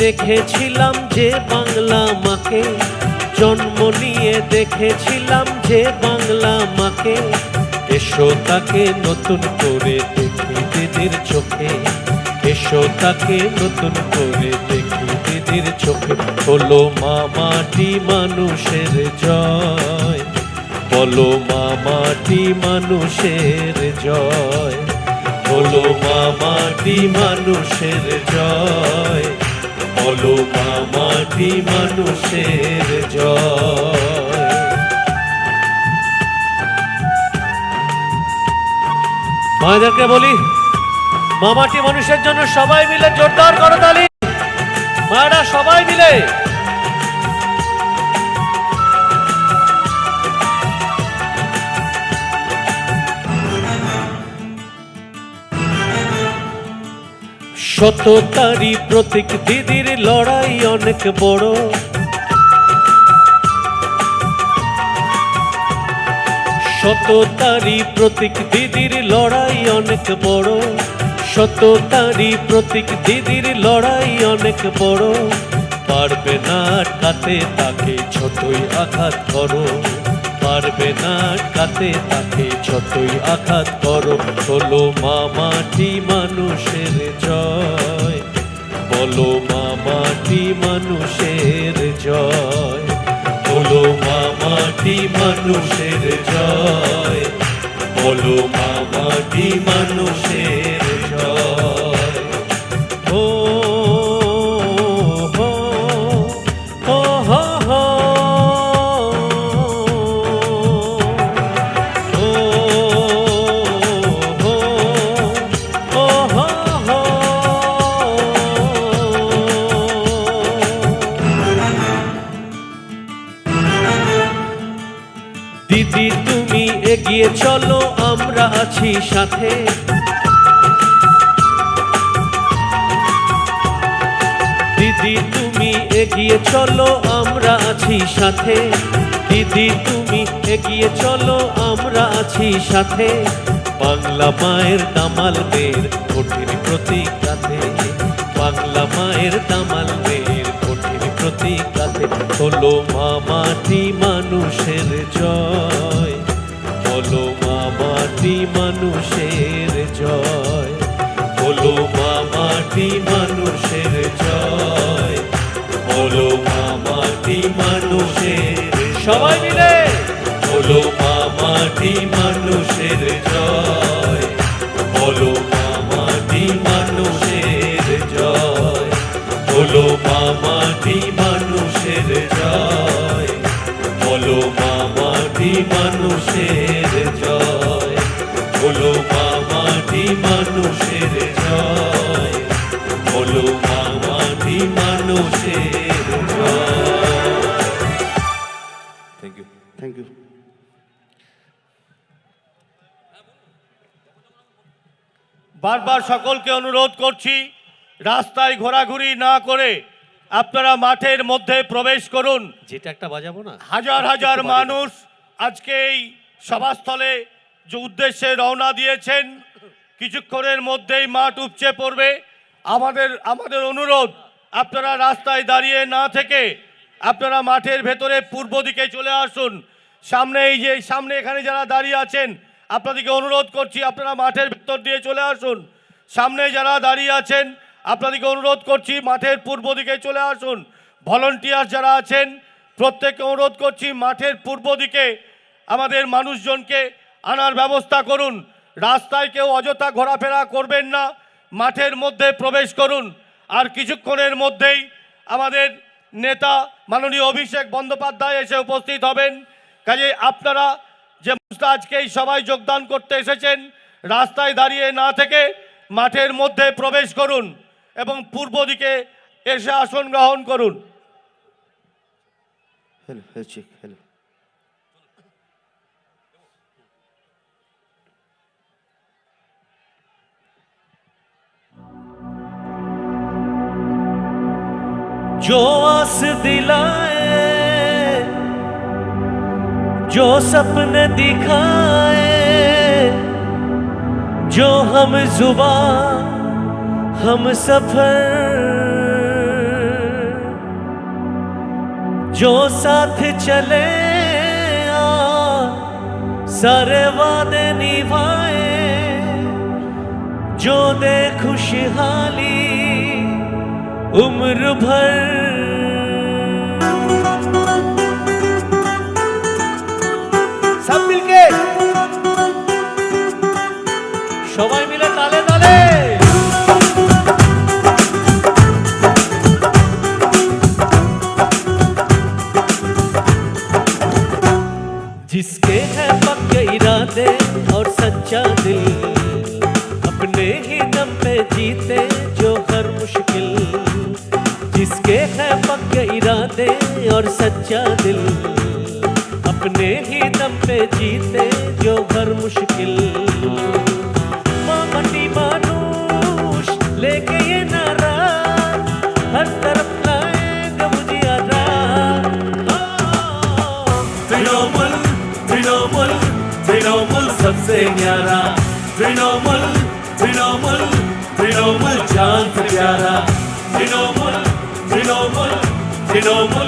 দেখেছিলাম যে বাংলা মাকে, জন্ম নিয়ে দেখেছিলাম যে বাংলা মাকে। এসো তাকে নতুন করে দেখি দিদির চোখে, এসো তাকে নতুন করে দেখি দিদির চোখে। হলো মা মাটি মানুষের জয়, বলো মা মাটি মানুষের জয়, বলো মা মাটি মানুষের জয়। বলো মাটি মানুষের বলি মামাটি মানুষের জন্য সবাই মিলে জোরদার করতালি মায়েরা সবাই মিলে সততারি প্রতীক, দিদির লড়াই অনেক বড়। সততারি প্রতীক, দিদির লড়াই অনেক বড়। সততারি প্রতীক, দিদির লড়াই অনেক বড়। পারবে না আটকাতে তাকে ছোটই আঘাত করো। পারবে না কাতে তাকে। ছোটই আঘাত করো, হলো মা মাটি মানুষের জয়। বলো মা মাটি মানুষের জয়। বলো মা মাটি মানুষের জয়। বলো মা মাটি মানুষের জয়। ও দিদি, তুমি এগিয়ে চলো, আমরা আছি সাথে। দিদি, তুমি এগিয়ে চলো, আমরা আছি সাথে। দিদি, তুমি এগিয়ে চলো, আমরা আছি সাথে। বাংলা মায়ের দামাল মেয়ের কঠিন প্রতিকাতে বাংলা মায়ের দামাল মেয়ের কঠিন প্রতিকাতে হলো মা মাটি মানুষের জয়। বলো মা মাটি মানুষের জয়। বলো মা মাটি মানুষের জয়। বলো মা মাটি মানুষের সবাই মিলে। বলো মা মাটি মানুষের জয়। বলো মানুষের জয়। বলো মা মাটি মানুষের জয়। বলো মা মাটি মানুষের জয়। থ্যাংক ইউ থ্যাংক ইউ বারবার সকলকে অনুরোধ করছি রাস্তায় ঘোরাঘুরি না করে আপনারা মাঠের মধ্যে প্রবেশ করুন। যেটা একটা বাজাবো না। হাজার হাজার মানুষ আজকে এই সভাস্থলে যে উদ্দেশ্যে রওনা দিয়েছেন, কিছুক্ষণের মধ্যেই মাঠ উপচে পড়বে। আমাদের আমাদের অনুরোধ, আপনারা রাস্তায় দাঁড়িয়ে না থেকে আপনারা মাঠের ভেতরে পূর্ব দিকে চলে আসুন। সামনে এই যে, সামনে এখানে যারা দাঁড়িয়ে আছেন, আপনাদেরকে অনুরোধ করছি, আপনারা মাঠের ভেতর দিয়ে চলে আসুন। সামনে যারা দাঁড়িয়ে আছেন, আপনাদেরকে অনুরোধ করছি, মাঠের পূর্ব দিকে চলে আসুন। ভলেন্টিয়ার যারা আছেন, প্রত্যেককে অনুরোধ করছি, মাঠের পূর্ব দিকে আমাদের মানুষজনকে আনার ব্যবস্থা করুন। রাস্তায় কেউ অযথা ঘোরাফেরা করবেন না। মাঠের মধ্যে প্রবেশ করুন। আর কিছুক্ষণের মধ্যেই আমাদের নেতা মাননীয় অভিষেক বন্দ্যোপাধ্যায় এসে উপস্থিত হবেন। কাজে আপনারা যে মানুষরা আজকে এই সবাই যোগদান করতে এসেছেন, রাস্তায় দাঁড়িয়ে না থেকে মাঠের মধ্যে প্রবেশ করুন এবং পূর্ব দিকে এসে আসন গ্রহণ করুন। হ্যালো হ্যালো जो आस दिलाए जो सपने दिखाए जो हम जुबा हम सफ़र जो साथ चले आ, सारे वादे निभाए जो दे खुशहाली उम्र भर अपने ही दम पे जीते जो हर मुश्किल। मामटी मानुष, लेके ये नारा हर तरफ़ तृणमूल सबसे न्यारा। तृणमूल तृणमूल तृणमूल से प्यारा।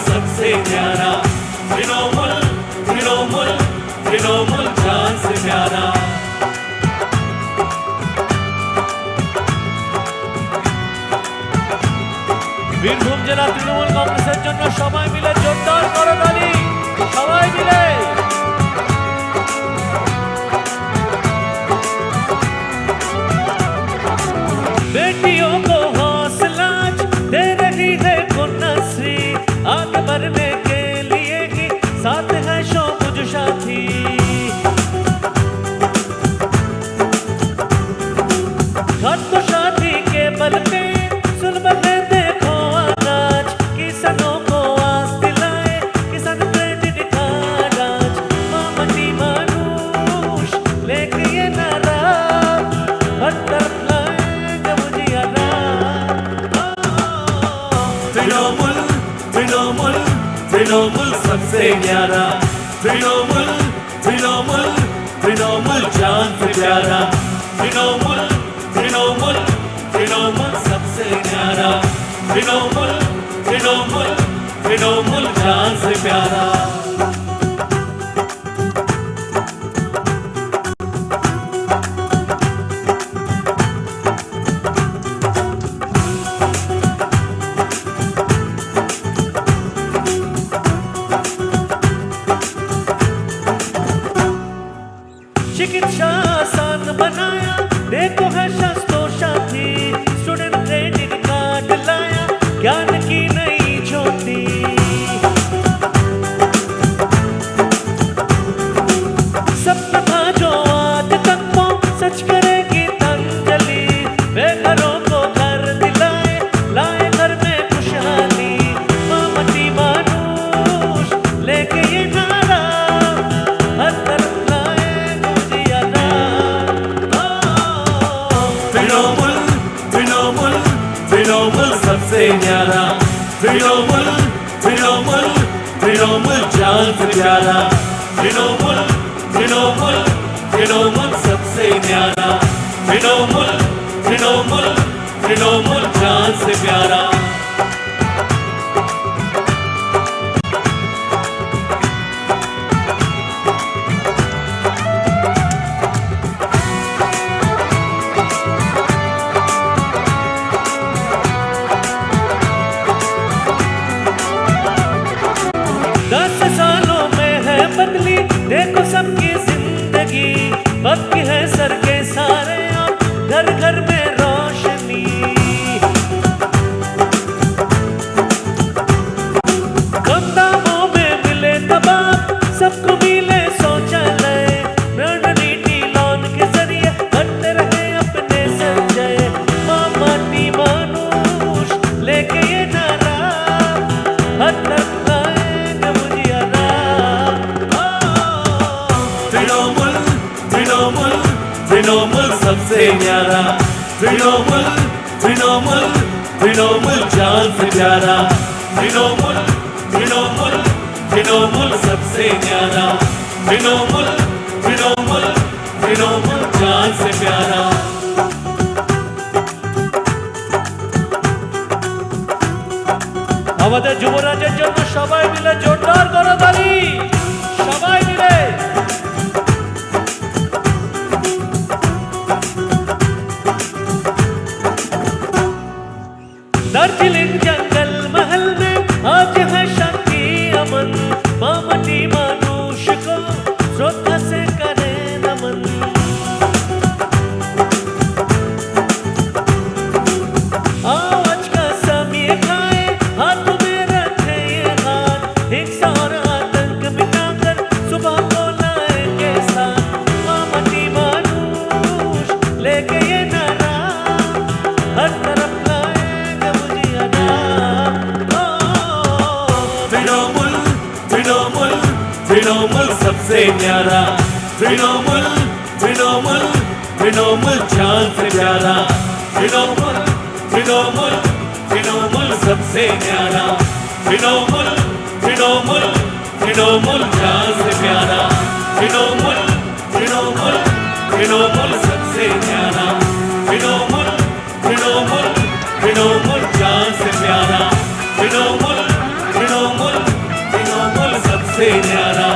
सबसे न्यारा। तृणमूल तृणमूल जान से प्यारा বীরভূম জেলা তৃণমূল কংগ্রেসের জন্য সবাই तृणमूल तृणमूल तृणमूल सबसे न्यारा तृणमूल तृणमूल तृणमूल से प्यारा तृणमूल तृणमूल तृणमूल सबसे प्यारा तृणमूल तृणमूल तृणमूल से प्यारा तृणमूल तृणमूल तृणमूल जान से प्यारा। दस सालों में है बदली, देखो सबकी ज़िंदगी, वक्त है सर घर घर में तृणमूल सबसे न्यारा तृणमूल तृणमूल तृणमूल जान से प्यारा तृणमूल तृणमूल तृणमूल सबसे न्यारा तृणमूल तृणमूल तृणमूल जान से प्यारा আমাদের যুবরাজের জন্য সবাই মিলে জোরদার করতালি সবাই विनोमल विनोमल विनोमल चाँद से प्यारा। विनोमल विनोमल विनोमल सबसे प्यारा विनोमल विनोमल विनोमल चाँद से प्यारा। विनोमल विनोमल विनोमल सबसे प्यारा विनोमल विनोमल विनोमल चाँद से प्यारा। विनोमल विनोमल विनोमल सबसे प्यारा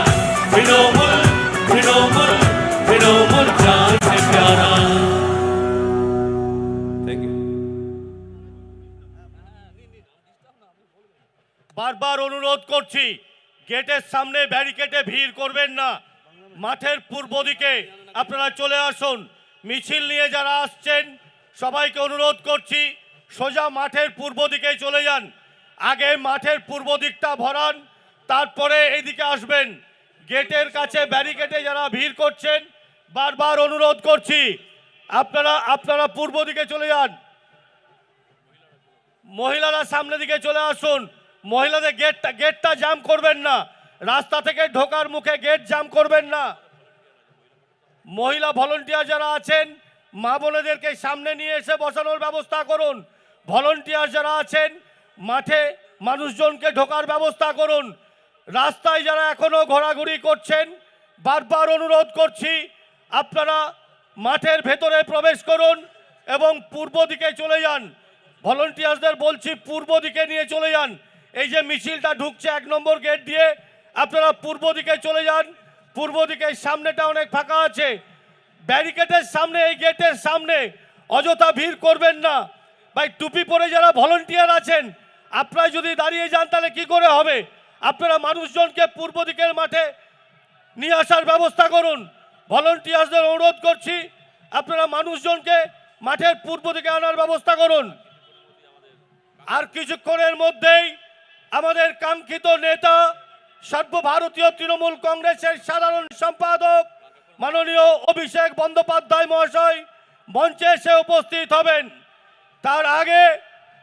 বারবার অনুরোধ করছি, গেটের সামনে ব্যারিকেডে ভিড় করবেন না। মাঠের পূর্ব দিকে আপনারা চলে আসুন, মিছিল নিয়ে যারা আসছেন, সবাইকে অনুরোধ করছি, সোজা মাঠের পূর্ব দিকে চলে যান। আগে মাঠের পূর্ব দিকটা ভরান, তারপরে এইদিকে আসবেন। গেটের কাছে ব্যারিকেডে যারা ভিড় করছেন, বারবার অনুরোধ করছি, আপনারা আপনারা পূর্ব দিকে চলে যান। মহিলারা সামনে দিকে চলে আসুন। মহিলাদের গেটটা গেটটা জাম করবেন না। রাস্তা থেকে ঢোকার মুখে গেট জাম করবেন না। মহিলা ভলেন্টিয়ার যারা আছেন, মা বোনেদেরকে সামনে নিয়ে এসে বসানোর ব্যবস্থা করুন। ভলেন্টিয়ার যারা আছেন, মাঠে মানুষজনকে ঢোকার ব্যবস্থা করুন। রাস্তায় যারা এখনও ঘোরাঘুরি করছেন, বারবার অনুরোধ করছি, আপনারা মাঠের ভেতরে প্রবেশ করুন এবং পূর্ব দিকে চলে যান। ভলেন্টিয়ার্সদের বলছি, পূর্ব দিকে নিয়ে চলে যান। এই যে মিছিলটা ঢুকছে এক নম্বর গেট দিয়ে, আপনারা পূর্ব দিকে চলে যান। পূর্ব দিকে সামনেটা অনেক ফাঁকা আছে। ব্যারিকেডের সামনে, এই গেটের সামনে অযথা ভিড় করবেন না। ভাই, টুপি পরে যারা ভলেন্টিয়ার আছেন আপনারা যদি দাঁড়িয়ে যান, তাহলে কি করে হবে? আপনারা মানুষজনকে পূর্ব দিকের মাঠে নিয়ে আসার ব্যবস্থা করুন। ভলেন্টিয়ার্সদের অনুরোধ করছি, আপনারা মানুষজনকে মাঠের পূর্ব দিকে আনার ব্যবস্থা করুন। আর কিছুক্ষণের মধ্যেই আমাদের কাঙ্ক্ষিত নেতা, সর্বভারতীয় তৃণমূল কংগ্রেসের সাধারণ সম্পাদক, মাননীয় অভিষেক বন্দ্যোপাধ্যায় মহাশয় মঞ্চে এসে উপস্থিত হবেন। তার আগে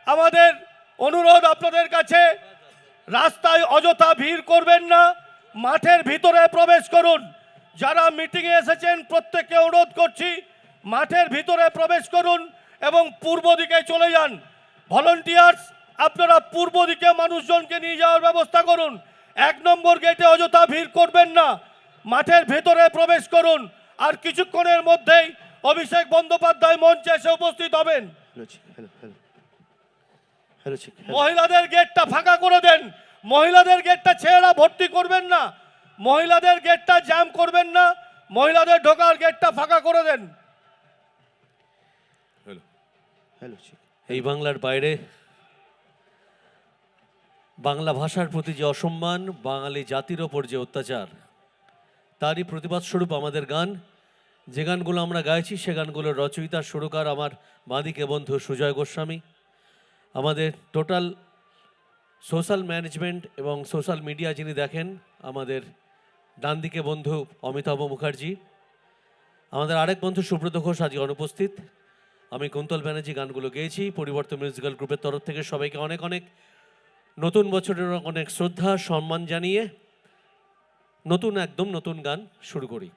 আমাদের অনুরোধ আপনাদের কাছে, রাস্তায় অযথা ভিড় করবেন না, মাঠের ভিতরে প্রবেশ করুন। যারা মিটিংয়ে এসেছেন, প্রত্যেককে অনুরোধ করছি, মাঠের ভিতরে প্রবেশ করুন এবং পূর্ব দিকে চলে যান। ভলেন্টিয়ার্স আপনারা পূর্ব দিকে মানুষজনকে নিয়ে যাওয়ার ব্যবস্থা করুন। এক নম্বর গেটে অযথা ভিড় করবেন না। মাঠের ভেতরে প্রবেশ করুন। আর কিছুক্ষণের মধ্যেই অভিষেক বন্দ্যোপাধ্যায় মঞ্চে এসে উপস্থিত হবেন. মহিলাদের গেটটা ফাঁকা করে দেন। মহিলাদের গেটটা ছেলেরা ভর্তি করবেন না। মহিলাদের গেটটা জ্যাম করবেন না। মহিলাদের ঢোকার গেটটা ফাঁকা করে দেন। এই বাংলার বাইরে বাংলা ভাষার প্রতি যে অসম্মান, বাঙালি জাতির ওপর যে অত্যাচার, তারই প্রতিবাদ স্বরূপ আমাদের গান। যে গানগুলো আমরা গাইছি, সে গানগুলোর রচয়িতা, সুরকার আমার বাঁদিকে বন্ধু সুজয় গোস্বামী। আমাদের টোটাল সোশ্যাল ম্যানেজমেন্ট এবং সোশ্যাল মিডিয়া যিনি দেখেন, আমাদের ডান দিকে বন্ধু অমিতাভ মুখার্জি। আমাদের আরেক বন্ধু সুব্রত ঘোষ আজকে অনুপস্থিত। আমি কুন্তল ব্যানার্জি গানগুলো গেয়েছি পরিবর্তন মিউজিক্যাল গ্রুপের তরফ থেকে সবাইকে অনেক অনেক নতুন বছরের অনেক শ্রদ্ধা সম্মান জানিয়ে নতুন একদম নতুন গান শুরু করি।